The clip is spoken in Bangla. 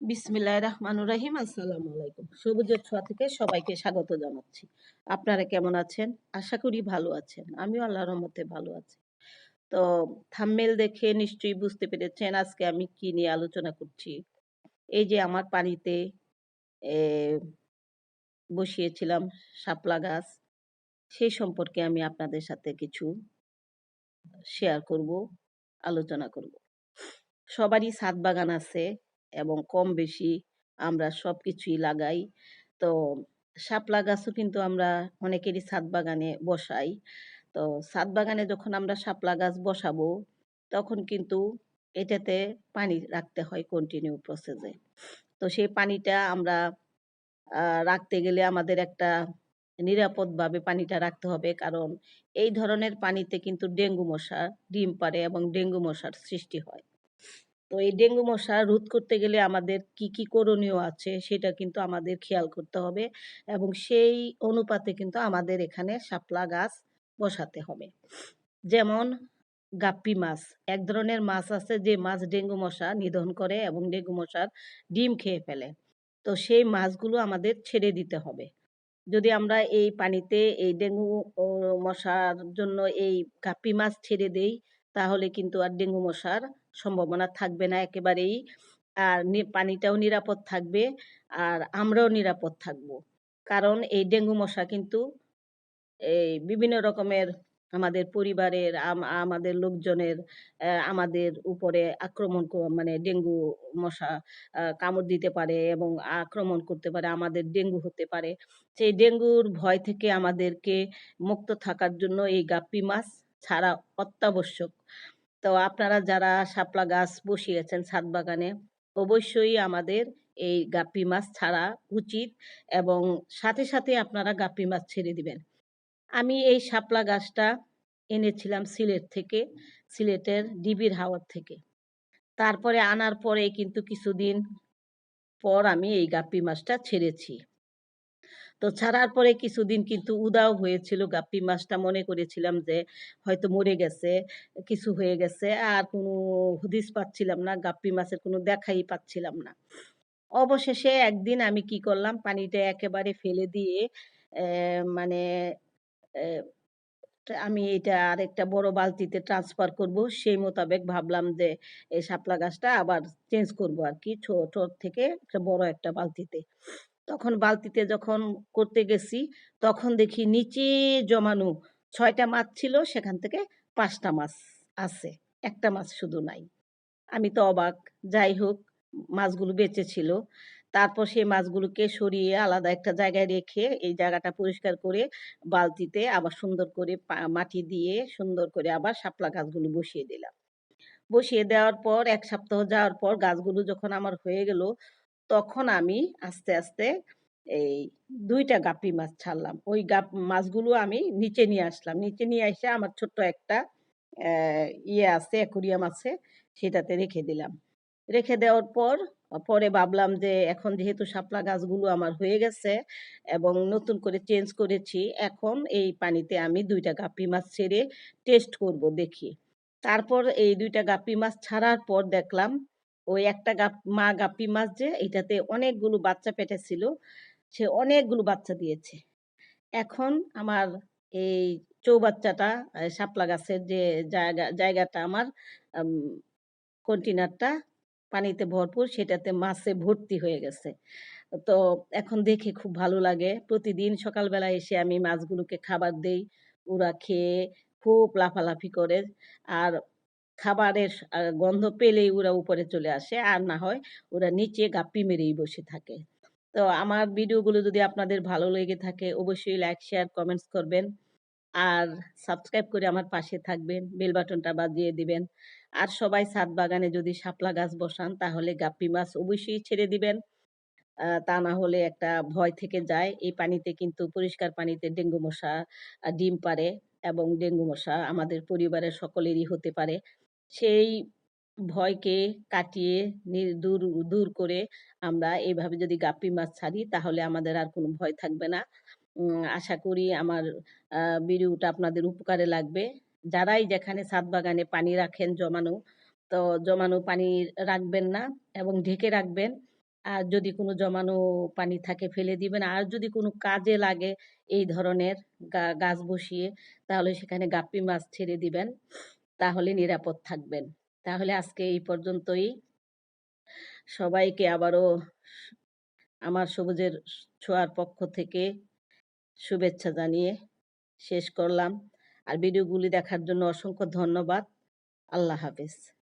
বিসমিল্লাহির রহমানির রহিম, আসসালামু আলাইকুম। সবুজের ছোঁয়া থেকে সবাইকে স্বাগত জানাচ্ছি। আপনারা কেমন আছেন? আশা করি ভালো আছেন। আমিও আল্লাহর রহমতে ভালো আছি। তো থাম্বনেল দেখে নিশ্চয়ই বুঝতে পেরেছেন আজকে আমি কি নিয়ে আলোচনা করছি। এই যে আমার পানিতে বসিয়েছিলাম শাপলা গাছ, সেই সম্পর্কে আমি আপনাদের সাথে কিছু শেয়ার করব, আলোচনা করব। সবারই ছাদ বাগান আছে এবং কম বেশি আমরা সব কিছুই লাগাই। তো শাপলা গাছও কিন্তু আমরা অনেকেরই ছাদ বাগানে বসাই। তো ছাদ বাগানে যখন আমরা শাপলা গাছ বসাবো, তখন কিন্তু এটাতে পানি রাখতে হয় কন্টিনিউ প্রসেসে তো সেই পানিটা আমরা রাখতে গেলে আমাদের একটা নিরাপদভাবে পানিটা রাখতে হবে। কারণ এই ধরনের পানিতে কিন্তু ডেঙ্গু মশা, ডিম পাড়ে এবং ডেঙ্গু মশার সৃষ্টি হয়। তো এই ডেঙ্গু মশা রোধ করতে গেলে আমাদের কি কি করণীয় আছে সেটা কিন্তু আমাদের খেয়াল করতে হবে এবং সেই অনুপাতে কিন্তু আমাদের এখানে শাপলা গাছ বসাতে হবে। যেমন গাপ্পি মাছ, এক ধরনের মাছ আছে যে মাছ ডেঙ্গু মশা নিধন করে এবং ডেঙ্গু মশার ডিম খেয়ে ফেলে। তো সেই মাছগুলো আমাদের ছেড়ে দিতে হবে। যদি আমরা এই পানিতে এই ডেঙ্গু মশার জন্য এই গাপ্পি মাছ ছেড়ে দেই, তাহলে কিন্তু আর ডেঙ্গু মশার সম্ভাবনা থাকবে না একেবারেই। আর পানিটাও নিরাপদ থাকবে আর আমরাও নিরাপদ থাকব। কারণ এই ডেঙ্গু মশা কিন্তু এই বিভিন্ন রকমের আমাদের পরিবারের আমাদের লোকজনের আমাদের উপরে আক্রমণ মানে ডেঙ্গু মশা কামড় দিতে পারে এবং আক্রমণ করতে পারে, আমাদের ডেঙ্গু হতে পারে। সেই ডেঙ্গুর ভয় থেকে আমাদেরকে মুক্ত থাকার জন্য এই গাপ্পি মাছ ছাড়া অত্যাবশ্যক। তো আপনারা যারা শাপলা গাছ বসিয়েছেন ছাদ বাগানে, অবশ্যই আমাদের এই গাপ্পি মাছ ছাড়া উচিত এবং সাথে সাথে আপনারা গাপ্পি মাছ ছেড়ে দিবেন। আমি এই শাপলা গাছটা এনেছিলাম সিলেট থেকে, সিলেটের ডিবির হাওয়ার থেকে। তারপরে আনার পরে কিন্তু কিছুদিন পর আমি এই গাপ্পি মাছটা ছেড়েছি। তো ছাড়ার পরে কিছুদিন কিন্তু উদাও হয়েছিল, গাপ্পি মাছটা মনে করেছিলাম যে হয়তো মরে গেছে, কিছু হয়ে গেছে, আর কোনো হদিস পাচ্ছিলাম না, গাপ্পি মাছের কোনো দেখাই পাচ্ছিলাম না। অবশেষে একদিন আমি কি করলাম, পানিটা একেবারে ফেলে দিয়ে মানে আমি এটা আর একটা বড় বালতিতে ট্রান্সফার করব, সেই মোতাবেক ভাবলাম যে এই শাপলা গাছটা আবার চেঞ্জ করব আর কি, ছোট থেকে একটা বড় একটা বালতিতে। তখন বালতিতে যখন করতে গেছি, তখন দেখি নিচে জমানো ছয়টা মাছ ছিল, সেখান থেকে পাঁচটা মাছ আছে, একটা মাছ শুধু নাই। আমি তো অবাক, যাই হোক, মাছগুলো বেঁচে ছিল। তারপর সেই মাছগুলোকে সরিয়ে আলাদা একটা জায়গায় রেখে এই জায়গাটা পরিষ্কার করে বালতিতে আবার সুন্দর করে মাটি দিয়ে সুন্দর করে আবার শাপলা গাছগুলো বসিয়ে দিলাম। বসিয়ে দেওয়ার পর, এক সপ্তাহ যাওয়ার পর গাছগুলো যখন আমার হয়ে গেল তখন আমি আস্তে আস্তে এই দুইটা গাপ্পি মাছ ছাড়লাম। ওই গাপ, মাছগুলো আমি নিচে নিয়ে আসলাম। নিচে নিয়ে এসে আমার ছোট্ট একটা ইয়ে আছে, অ্যাকুরিয়াম আছে, সেটাতে রেখে দিলাম। রেখে দেওয়ার পর, পরে ভাবলাম যে এখন যেহেতু শাপলা গাছগুলো আমার হয়ে গেছে এবং নতুন করে চেঞ্জ করেছি, এখন এই পানিতে আমি দুইটা গাপ্পি মাছ ছেড়ে টেস্ট করব, দেখি। তারপর এই দুইটা গাপ্পি মাছ ছাড়ার পর দেখলাম ওই একটা মা গাপ্পি মাছ যে, এটাতে অনেকগুলো বাচ্চা পেটে ছিল, সে অনেকগুলো বাচ্চা দিয়েছে। এখন আমার এই চৌবাচ্চাটা শাপলা গাছের যে জায়গা, জায়গাটা আমার কন্টেনারটা পানিতে ভরপুর, সেটাতে মাছে ভর্তি হয়ে গেছে। তো এখন দেখে খুব ভালো লাগে। প্রতিদিন সকালবেলা এসে আমি মাছগুলোকে খাবার দেই, ওরা খেয়ে খুব লাফালাফি করে। আর খাবারের গন্ধ পেলেই ওরা উপরে চলে আসে। আর না হয় ওরা নিচে গাপ্পি মেরেই বসে থাকে। তো আমার ভিডিওগুলো যদি আপনাদের ভালো লেগে থাকে, অবশ্যই লাইক শেয়ার কমেন্টস করবেন। আর সাবস্ক্রাইব করে আমার পাশে থাকবেন। বেল বাটনটা বাজিয়ে দিবেন। আর সবাই ছাদ বাগানে যদি শাপলা গাছ বসান, তাহলে গাপ্পি মাছ অবশ্যই ছেড়ে দিবেন। তা না হলে একটা ভয় থেকে যায়। এই পানিতে কিন্তু পরিষ্কার পানিতে ডেঙ্গু মশা ডিম পারে এবং ডেঙ্গু মশা আমাদের পরিবারের সকলেরই হতে পারে। সেই ভয়কে কাটিয়ে দূর দূর করে আমরা এইভাবে যদি গাপ্পি মাছ ছাড়ি, তাহলে আমাদের আর কোনো ভয় থাকবে না আশা করি আমার ভিডিওটা আপনাদের উপকারে লাগবে যারাই যেখানে ছাদ বাগানে পানি রাখেন জমানো, তো জমানো পানি রাখবেন না এবং ঢেকে রাখবেন আর যদি কোনো জমানো পানি থাকে ফেলে দিবেন। আর যদি কোনো কাজে লাগে এই ধরনের গাছ বসিয়ে, তাহলে সেখানে গাপ্পি মাছ ছেড়ে দিবেন। তাহলে নিরাপদ থাকবেন। তাহলে আজকে এই পর্যন্তই। সবাইকে আবারও আমার সবুজের ছোঁয়ার পক্ষ থেকে শুভেচ্ছা জানিয়ে শেষ করলাম। আর ভিডিওগুলি দেখার জন্য অসংখ্য ধন্যবাদ। আল্লাহ হাফেজ।